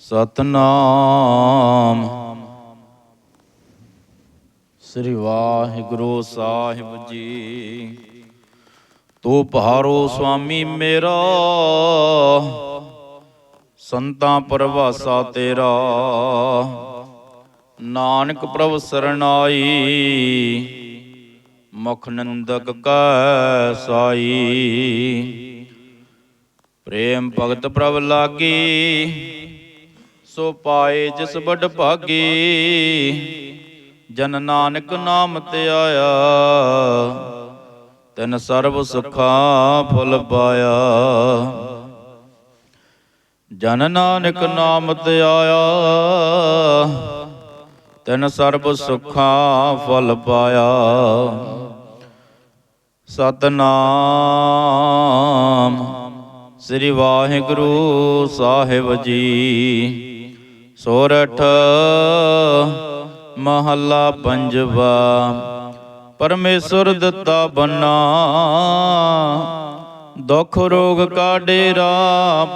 ਸਤਨਾਮ। ਸ੍ਰੀ ਵਾਹਿਗੁਰੂ ਸਾਹਿਬ ਜੀ। ਤੂੰ ਪਹਾਰੋ ਸੁਆਮੀ ਮੇਰਾ, ਸੰਤਾਂ ਪਰਵਾਸਾ ਤੇਰਾ। ਨਾਨਕ ਪ੍ਰਭ ਸਰਣਾਈ, ਮੁਖ ਨੰਦਕ ਕੈ ਸਾਈ। ਪ੍ਰੇਮ ਭਗਤ ਪ੍ਰਭ ਲਾਗੀ ਸੋ ਪਾਏ ਜਿਸ ਬੜ ਭਾਗੀ, ਜਨ ਨਾਨਕ ਨਾਮ ਤੇ ਆਇਆ। ਤਨ ਸਰਬ ਸੁਖਾ ਫਲ ਪਾਇਆ। ਜਨ ਨਾਨਕ ਨਾਮ ਤੇ ਆਇਆ। ਤਨ ਸਰਬ ਸੁਖਾ ਫਲ ਪਾਇਆ। ਸਤਨਾਮ ਸ੍ਰੀ ਵਾਹਿਗੁਰੂ ਸਾਹਿਬ ਜੀ। ਸੋਰਠ ਮਹੱਲਾ ਪੰਜਵਾ, ਪਰਮੇਸ਼ਰ ਦਿੱਤਾ ਬੰਨਾ, ਦੁਖ ਰੋਗ ਕਾ ਡੇਰਾ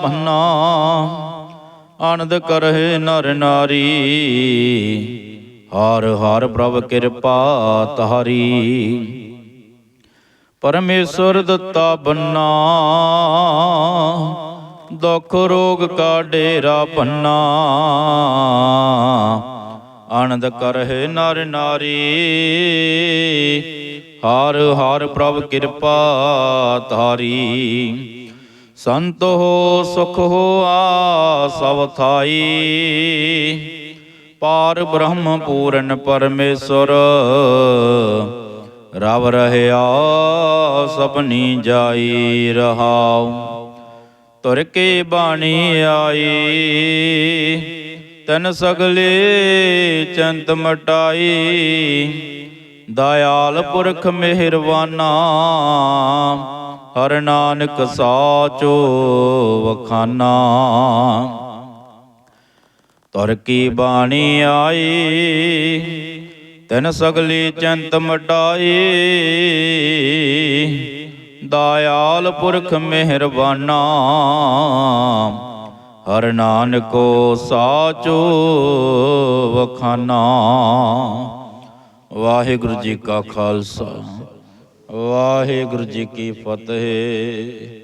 ਪੰਨਾ ਆਨੰਦ ਕਰਹਿ ਨਰ ਨਾਰੀ, ਹਰ ਹਰ ਪ੍ਰਭ ਕਿਰਪਾ ਤਾਰੀ ਪਰਮੇਸ਼ਰ ਦਿੱਤਾ ਬੰਨਾ ਦੁਖ ਰੋਗ ਕਾ ਡੇਰਾ ਪੰਨਾ ਆਨੰਦ ਕਰਹਿ ਨਰ ਨਾਰੀ। ਹਰ ਹਰ ਪ੍ਰਭ ਕਿਰਪਾ ਧਾਰੀ। ਸੰਤ ਹੋ, ਸੁਖ ਆ ਸਭ ਥਾਈ। ਪਾਰ ਬ੍ਰਹਮ ਪੂਰਨ ਪਰਮੇਸ਼ਰ। ਰਵ ਰਹਿਆ ਸਭਨੀ ਜਾਈ ਰਹਾਉ। ਤੁਰ ਕੇ ਬਾਣੀ ਆਈ? ਤਨ ਸਗਲੇ ਚੰਤ ਮਟਾਈ। ਦਇਆਲ ਪੁਰਖ ਮਿਹਰਵਾਨਾ, ਹਰ ਨਾਨਕ ਸਾਚੋ ਵਖਾਨਾ। ਤੁਰ ਕੀ ਬਾਣੀ ਆਈ? ਤਨ ਸਗਲੀ ਚੰਤ ਮਟਾਈ। ਦਇਆਲ ਪੁਰਖ ਮਿਹਰਬਾਨਾ। ਹਰ ਨਾਨਕੋ ਸਾਚੋ ਵਖਾਨਾ। ਵਾਹਿਗੁਰੂ ਜੀ ਕਾ ਖਾਲਸਾ, ਵਾਹਿਗੁਰੂ ਜੀ ਕੀ ਫਤਿਹ।